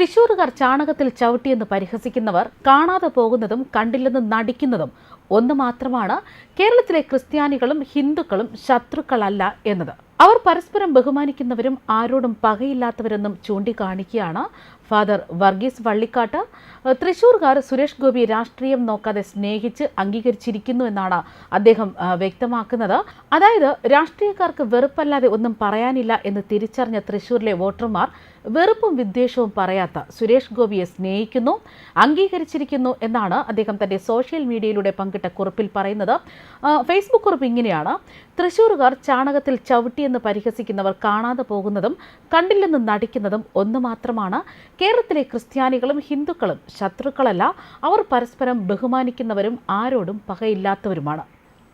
തൃശൂരുകാർ ചാണകത്തിൽ ചവിട്ടിയെന്ന് പരിഹസിക്കുന്നവർ കാണാതെ പോകുന്നതും കണ്ടില്ലെന്ന് നടിക്കുന്നതും ഒന്ന് മാത്രമാണ് കേരളത്തിലെ ക്രിസ്ത്യാനികളും ഹിന്ദുക്കളും ശത്രുക്കളല്ല എന്നത്. അവർ പരസ്പരം ബഹുമാനിക്കുന്നവരും ആരോടും പകയില്ലാത്തവരെന്നും ചൂണ്ടിക്കാണിക്കുകയാണ് ഫാദർ വർഗീസ് വള്ളിക്കാട്ട് തൃശൂർകാർ സുരേഷ് ഗോപി രാഷ്ട്രീയം നോക്കാതെ സ്നേഹിച്ച് അംഗീകരിച്ചിരിക്കുന്നു എന്നാണ് അദ്ദേഹം വ്യക്തമാക്കുന്നത്. അതായത് രാഷ്ട്രീയക്കാർക്ക് വെറുപ്പല്ലാതെ ഒന്നും പറയാനില്ല എന്ന് തിരിച്ചറിഞ്ഞ തൃശൂരിലെ വോട്ടർമാർ വെറുപ്പും വിദ്വേഷവും പറയാത്ത സുരേഷ് ഗോപിയെ സ്നേഹിക്കുന്നു അംഗീകരിച്ചിരിക്കുന്നു എന്നാണ് അദ്ദേഹം തന്റെ സോഷ്യൽ മീഡിയയിലൂടെ പങ്കിട്ട കുറിപ്പിൽ പറയുന്നത്. ഫേസ്ബുക്ക് കുറിപ്പ് ഇങ്ങനെയാണ്. തൃശൂരുകാർ ചാണകത്തിൽ ചവിട്ടിയെന്ന് പരിഹസിക്കുന്നവർ കാണാതെ പോകുന്നതും കണ്ടില്ലെന്ന് നടിക്കുന്നതും ഒന്ന് മാത്രമാണ്. കേരളത്തിലെ ക്രിസ്ത്യാനികളും ഹിന്ദുക്കളും ശത്രുക്കളല്ല. അവർ പരസ്പരം ബഹുമാനിക്കുന്നവരും ആരോടും പകയില്ലാത്തവരുമാണ്.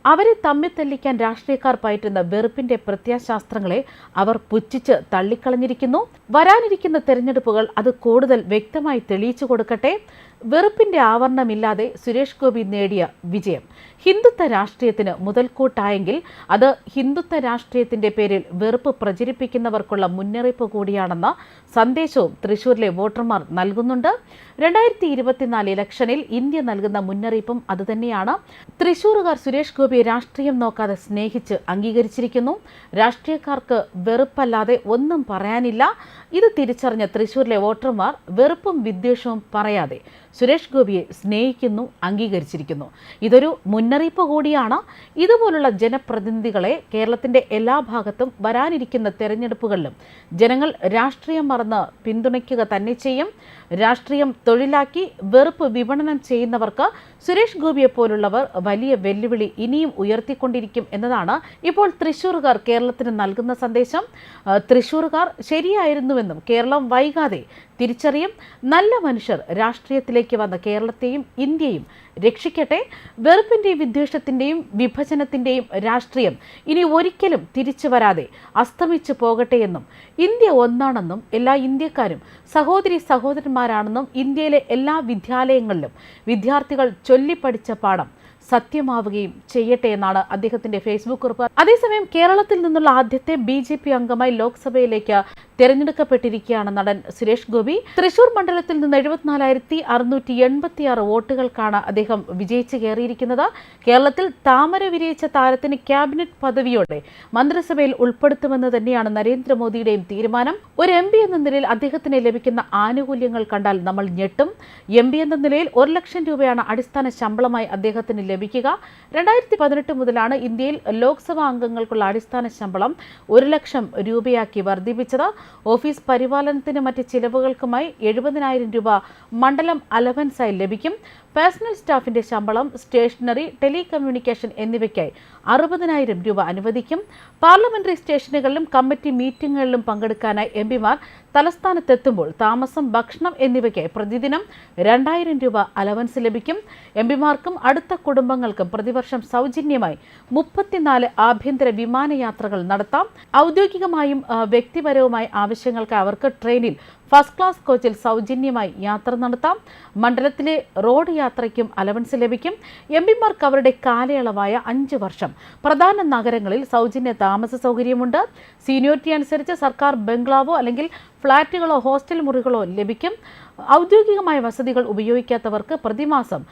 അവരെ തമ്മിൽ തെല്ലിക്കാൻ രാഷ്ട്രീയക്കാർ പയറ്റുന്ന വെറുപ്പിന്റെ പ്രത്യാശാസ്ത്രങ്ങളെ അവർ പുച്ഛിച്ച് തള്ളിക്കളഞ്ഞിരിക്കുന്നു. വരാനിരിക്കുന്ന തെരഞ്ഞെടുപ്പുകൾ അത് കൂടുതൽ വ്യക്തമായി തെളിയിച്ചു കൊടുക്കട്ടെ. വെറുപ്പിന്റെ ആവരണമില്ലാതെ സുരേഷ് ഗോപി നേടിയ വിജയം. ഹിന്ദുത്വ രാഷ്ട്രീയത്തിന് മുതൽക്കൂട്ടായെങ്കിൽ അത് ഹിന്ദുത്വ രാഷ്ട്രീയത്തിന്റെ പേരിൽ വെറുപ്പ് പ്രചരിപ്പിക്കുന്നവർക്കുള്ള മുന്നറിയിപ്പ് കൂടിയാണെന്ന സന്ദേശവും തൃശൂരിലെ വോട്ടർമാർ നൽകുന്നുണ്ട്. രണ്ടായിരത്തി ഇരുപത്തിനാല് ഇലക്ഷനിൽ ഇന്ത്യ നൽകുന്ന മുന്നറിയിപ്പും അതുതന്നെയാണ്. തൃശൂരുകാർ സുരേഷ് ഗോപിയെ രാഷ്ട്രീയം നോക്കാതെ സ്നേഹിച്ച് അംഗീകരിച്ചിരിക്കുന്നു. രാഷ്ട്രീയക്കാർക്ക് വെറുപ്പല്ലാതെ ഒന്നും പറയാനില്ല. ഇത് തിരിച്ചറിഞ്ഞ തൃശൂരിലെ വോട്ടർമാർ വെറുപ്പും വിദ്വേഷവും പറയാതെ സുരേഷ് ഗോപിയെ സ്നേഹിക്കുന്നു അംഗീകരിച്ചിരിക്കുന്നു. ഇതൊരു മുന്നറിയിപ്പ് കൂടിയാണ്. ഇതുപോലുള്ള ജനപ്രതിനിധികളെ കേരളത്തിന്റെ എല്ലാ ഭാഗത്തും വരാനിരിക്കുന്ന തെരഞ്ഞെടുപ്പുകളിലും ജനങ്ങൾ രാഷ്ട്രീയം മറന്ന് പിന്തുണയ്ക്കുക തന്നെ ചെയ്യും. രാഷ്ട്രീയം തൊഴിലാക്കി വെറുപ്പ് വിപണനം ചെയ്യുന്നവർക്ക് സുരേഷ് ഗോപിയെ പോലുള്ളവർ വലിയ വെല്ലുവിളി ഇനിയും ഉയർത്തിക്കൊണ്ടിരിക്കും എന്നതാണ് ഇപ്പോൾ തൃശ്ശൂർകാർ കേരളത്തിന് നൽകുന്ന സന്ദേശം. തൃശ്ശൂർകാർ തൃശൂറുകാർ ശരിയായിരുന്നുവെന്നും കേരളം വൈകാതെ തിരിച്ചറിയും നല്ല മനുഷ്യർ രാഷ്ട്രീയത്തിലേക്ക് വന്ന കേരളത്തെയും ഇന്ത്യയും രക്ഷിക്കട്ടെ. വെറുപ്പിന്റെയും വിദ്വേഷത്തിന്റെയും വിഭജനത്തിന്റെയും രാഷ്ട്രീയം ഇനി ഒരിക്കലും തിരിച്ചു വരാതെ അസ്തമിച്ചു പോകട്ടെ എന്നും ഇന്ത്യ ഒന്നാണെന്നും എല്ലാ ഇന്ത്യക്കാരും സഹോദരി സഹോദരന്മാരാണെന്നും ഇന്ത്യയിലെ എല്ലാ വിദ്യാലയങ്ങളിലും വിദ്യാർത്ഥികൾ ചൊല്ലിപ്പഠിച്ച പാഠം സത്യമാവുകയും ചെയ്യട്ടെ എന്നാണ് അദ്ദേഹത്തിന്റെ ഫേസ്ബുക്ക് കുറിപ്പ്. അതേസമയം കേരളത്തിൽ നിന്നുള്ള ആദ്യത്തെ ബി അംഗമായി ലോക്സഭയിലേക്ക് തിരഞ്ഞെടുക്കപ്പെട്ടിരിക്കുകയാണ് നടൻ സുരേഷ് ഗോപി. തൃശൂർ മണ്ഡലത്തിൽ നിന്ന് എഴുപത്തിനാലായിരത്തി അറുന്നൂറ്റി എൺപത്തി ആറ് വോട്ടുകൾക്കാണ് അദ്ദേഹം വിജയിച്ചു കയറിയിരിക്കുന്നത്. കേരളത്തിൽ താമര വിരിയിച്ച താരത്തിന് ക്യാബിനറ്റ് പദവിയോടെ മന്ത്രിസഭയിൽ ഉൾപ്പെടുത്തുമെന്ന് തന്നെയാണ് നരേന്ദ്രമോദിയുടെയും തീരുമാനം. ഒരു എം എന്ന നിലയിൽ അദ്ദേഹത്തിന് ലഭിക്കുന്ന ആനുകൂല്യങ്ങൾ കണ്ടാൽ നമ്മൾ ഞെട്ടും. എം എന്ന നിലയിൽ ഒരു ലക്ഷം രൂപയാണ് അടിസ്ഥാന ശമ്പളമായി അദ്ദേഹത്തിന് ലഭിക്കുക. രണ്ടായിരത്തി പതിനെട്ട് മുതലാണ് ഇന്ത്യയിൽ ലോക്സഭാ അംഗങ്ങൾക്കുള്ള അടിസ്ഥാന ശമ്പളം ഒരു ലക്ഷം രൂപയാക്കി വർദ്ധിപ്പിച്ചത്. ഓഫീസ് പരിപാലനത്തിന് മറ്റ് ചിലവുകൾക്കുമായി എഴുപതിനായിരം രൂപ മണ്ഡലം അലവൻസായി ലഭിക്കും. പേഴ്സണൽ സ്റ്റാഫിന്റെ ശമ്പളം സ്റ്റേഷനറി ടെലികമ്മ്യൂണിക്കേഷൻ എന്നിവയ്ക്കായി അറുപതിനായിരം രൂപ അനുവദിക്കും. പാർലമെന്ററി സ്റ്റേഷനുകളിലും കമ്മിറ്റി മീറ്റിംഗുകളിലും പങ്കെടുക്കാനായി എം പിമാർ തലസ്ഥാനത്തെത്തുമ്പോൾ താമസം ഭക്ഷണം എന്നിവയ്ക്കായി പ്രതിദിനം രണ്ടായിരം രൂപ അലവൻസ് ലഭിക്കും. എം പിമാർക്കും അടുത്ത കുടുംബങ്ങൾക്കും പ്രതിവർഷം സൗജന്യമായി മുപ്പത്തിനാല് ആഭ്യന്തര വിമാനയാത്രകൾ നടത്താം. ഔദ്യോഗികമായും വ്യക്തിപരവുമായ ആവശ്യങ്ങൾക്ക് അവർക്ക് ട്രെയിനിൽ ഫസ്റ്റ് ക്ലാസ് കോച്ചിൽ സൗജന്യമായി യാത്ര നടത്താം. മണ്ഡലത്തിലെ റോഡ് യാത്രയ്ക്കും അലവൻസ് ലഭിക്കും. എം പിമാർക്ക് അവരുടെ കാലയളവായ അഞ്ച് വർഷം. പ്രധാന നഗരങ്ങളിൽ സൗജന്യ താമസ സൗകര്യമുണ്ട്. സീനിയോറിറ്റി അനുസരിച്ച് സർക്കാർ ബംഗ്ലാവോ അല്ലെങ്കിൽ ഫ്ളാറ്റുകളോ ഹോസ്റ്റൽ മുറികളോ ലഭിക്കും. ഔദ്യോഗികമായ വസതികൾ ഉപയോഗിക്കാത്തവർക്ക് പ്രതിമാസം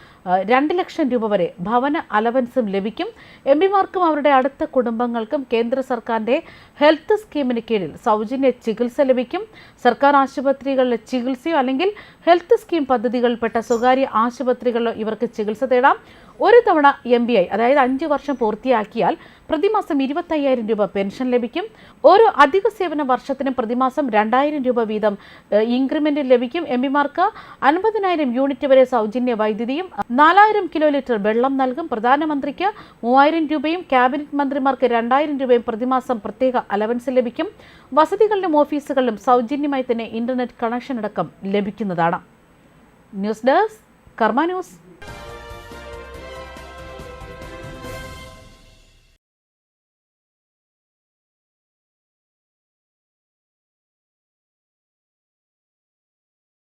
രണ്ട് ലക്ഷം രൂപ വരെ ഭവന അലവൻസും ലഭിക്കും. എം പിമാർക്കും അവരുടെ അടുത്ത കുടുംബങ്ങൾക്കും കേന്ദ്ര സർക്കാരിന്റെ ഹെൽത്ത് സ്കീമിന് കീഴിൽ സൗജന്യ ചികിത്സ ലഭിക്കും. സർക്കാർ ആശുപത്രികളിലെ ചികിത്സയോ അല്ലെങ്കിൽ ഹെൽത്ത് സ്കീം പദ്ധതികളിൽപ്പെട്ട സ്വകാര്യ ആശുപത്രികളിലോ ഇവർക്ക് ചികിത്സ തേടാം. ഒരു തവണ എം ബി ഐ അതായത് അഞ്ച് വർഷം പൂർത്തിയാക്കിയാൽ പ്രതിമാസം ഇരുപത്തയ്യായിരം രൂപ പെൻഷൻ ലഭിക്കും. ഓരോ അധിക സേവന വർഷത്തിനും പ്രതിമാസം രണ്ടായിരം രൂപ വീതം ഇൻക്രിമെന്റ് ലഭിക്കും. എം പിമാർക്ക് അൻപതിനായിരം യൂണിറ്റ് വരെ സൗജന്യ വൈദ്യുതിയും നാലായിരം കിലോ ലിറ്റർ വെള്ളം നൽകും. പ്രധാനമന്ത്രിക്ക് മൂവായിരം രൂപയും ക്യാബിനറ്റ് മന്ത്രിമാർക്ക് രണ്ടായിരം രൂപയും പ്രതിമാസം പ്രത്യേക അലവൻസ് ലഭിക്കും. വസതികളിലും ഓഫീസുകളിലും സൗജന്യമായി തന്നെ ഇന്റർനെറ്റ് കണക്ഷൻ അടക്കം ലഭിക്കുന്നതാണ്. News desk Karma news.